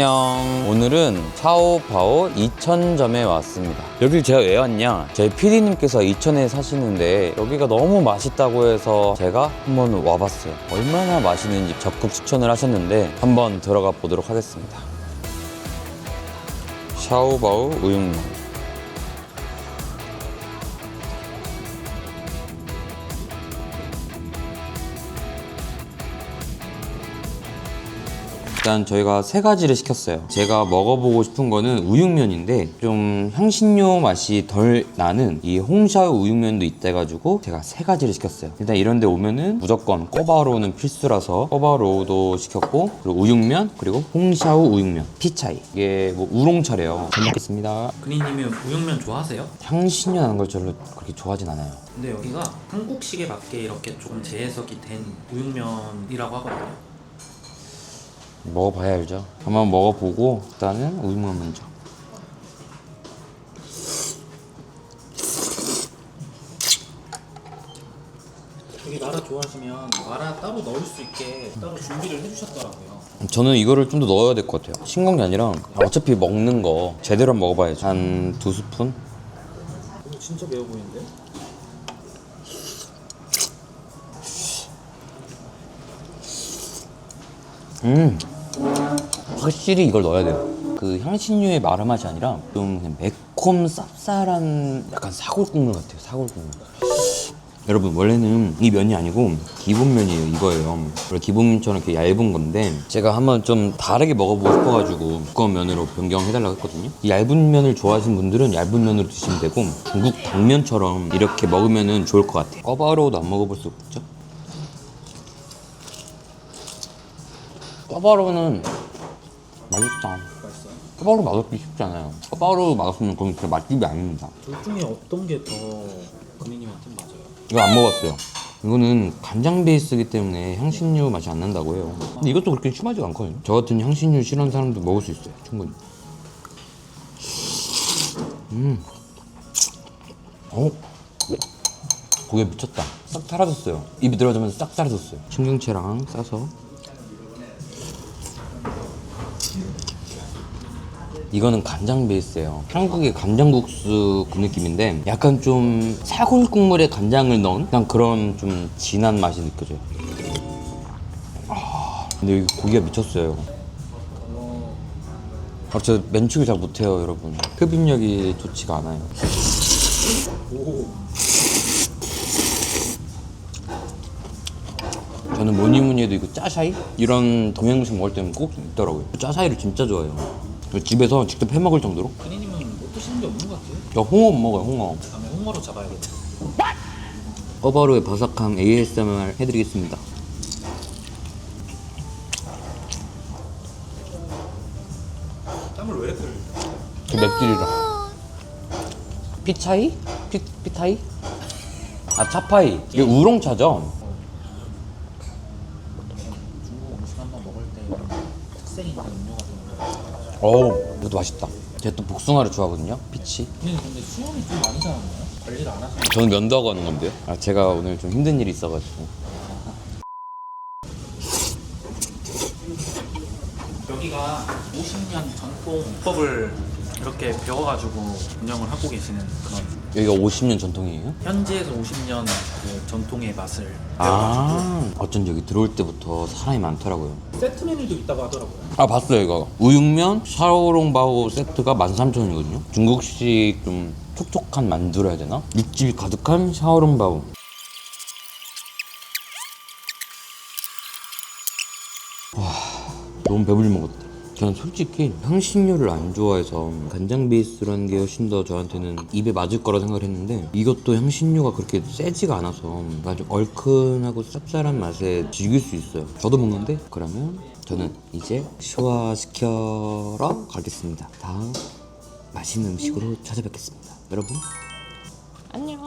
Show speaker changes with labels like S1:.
S1: 안녕. 오늘은 차오파오 이천점에 왔습니다. 여길 제가 왜 왔냐? 저희 PD님께서 이천에 사시는데 여기가 너무 맛있다고 해서 제가 한번 와봤어요. 얼마나 맛있는지 적극 추천을 하셨는데 한번 들어가 보도록 하겠습니다. 샤오바오 우육면. 일단 저희가 세 가지를 시켰어요. 제가 먹어보고 싶은 거는 우육면인데 좀 향신료 맛이 덜 나는 이 홍샤오 우육면도 있대가지고 제가 세 가지를 시켰어요. 일단 이런데 오면은 무조건 꼬바로우는 필수라서 꼬바로우도 시켰고 그리고 우육면 그리고 홍샤오 우육면 피차이 이게 뭐 우롱차래요. 잘 먹겠습니다.
S2: 그니님이 우육면 좋아하세요?
S1: 향신료 나는 걸 별로 그렇게 좋아하진 않아요.
S2: 근데 여기가 한국식에 맞게 이렇게 조금 재해석이 된 우육면이라고 하거든요.
S1: 먹어봐야 알죠. 한번 먹어보고 일단은 우육면 먼저.
S2: 여기 마라 좋아하시면 마라 따로 넣을 수 있게 따로 준비를 해주셨더라고요.
S1: 저는 이거를 좀 더 넣어야 될 것 같아요. 싱거운 게 아니라 어차피 먹는 거 제대로 먹어봐야죠. 한 두 스푼?
S2: 오, 진짜 매워 보이는데?
S1: 음, 확실히 이걸 넣어야 돼요. 그 향신료의 마라 맛이 아니라 좀 매콤 쌉쌀한 약간 사골 국물 같아요. 사골 국물. 여러분 원래는 이 면이 아니고 기본 면이에요 이거예요 원래 기본 면처럼 이렇게 얇은 건데 제가 한번 좀 다르게 먹어보고 싶어가지고 두꺼운 면으로 변경해달라고 했거든요 이 얇은 면을 좋아하시는 분들은 얇은 면으로 드시면 되고 중국 당면처럼 이렇게 먹으면 좋을 것 같아요 꿔바로우도 안 먹어볼 수 없죠 꿔바로우는 맛있다
S2: 맛있어요.
S1: 꿔바로우 맛없기 쉽지 않아요 꿔바로우 맛없으면 그건 그냥 맛집이 아닙니다
S2: 둘 중에 어떤 게더 그니님한테 맞아요?
S1: 이거 안 먹었어요. 이거는 간장 베이스이기 때문에 향신료 맛이 안 난다고 해요. 근데 이것도 그렇게 심하지가 않거든요. 저 같은 향신료 싫어하는 사람도 먹을 수 있어요. 충분히. 음. 어? 고기가 미쳤다. 싹 사라졌어요. 입이 들어가자마자 싹 사라졌어요. 청경채랑 싸서. 이거는 간장 베이스예요. 한국의 간장국수 그 느낌인데 약간 좀 사골 국물에 간장을 넣은 그냥 그런 좀 진한 맛이 느껴져요. 아, 근데 여기 고기가 미쳤어요. 아, 저 면치기 잘 못해요, 여러분. 흡입력이 좋지가 않아요. 저는 뭐니 뭐니 해도 이거 짜샤이? 이런 동양 음식 먹을 때는 꼭 있더라고요. 짜샤이를 진짜 좋아해요. 집에서 직접 해 먹을 정도로.
S2: 그니님은 못 드시는 게 없는 것 같아요.
S1: 저 홍어 못 먹어요, 홍어.
S2: 다음에 홍어로 잡아야겠다.
S1: 어바로의 바삭함 ASMR 해드리겠습니다.
S2: 땀을 왜 이렇게?
S1: 그 맵찔이라. 피차이? 피, 피타이? 아, 차파이. 이게 우롱차죠?
S2: 중국 음식 한번 먹을 때 이런 음료.
S1: 어우, 이것도 맛있다. 제가 또 복숭아를 좋아하거든요, 피치.
S2: 근데 수염이 좀 많이 자랐나요? 관리를 안 하시는
S1: 저는 면도하고 하는 건데요. 아, 제가 오늘 좀 힘든 일이 있어가지고.
S2: 여기가 50년 전통 법을 이렇게 배워가지고 운영을 하고 계시는 그런
S1: 여기가 50년 전통이에요?
S2: 현지에서 50년 그 전통의 맛을 배워가지고
S1: 아, 어쩐지 여기 들어올 때부터 사람이 많더라고요.
S2: 세트 메뉴도 있다고 하더라고요.
S1: 아 봤어요 이거 우육면 샤오롱바오 세트가 13,000원이거든요 중국식 좀 촉촉한 만두라 해야 되나? 육즙이 가득한 샤오롱바오 와 너무 배불리 먹었다 저는 솔직히 향신료를 안 좋아해서 간장 베이스라는 게 훨씬 더 저한테는 입에 맞을 거라 생각을 했는데 이것도 향신료가 그렇게 세지가 않아서 아주 얼큰하고 쌉쌀한 맛에 즐길 수 있어요. 저도 먹는데 그러면 저는 이제 소화시켜러 가겠습니다. 다음 맛있는 음식으로 찾아뵙겠습니다. 여러분. 안녕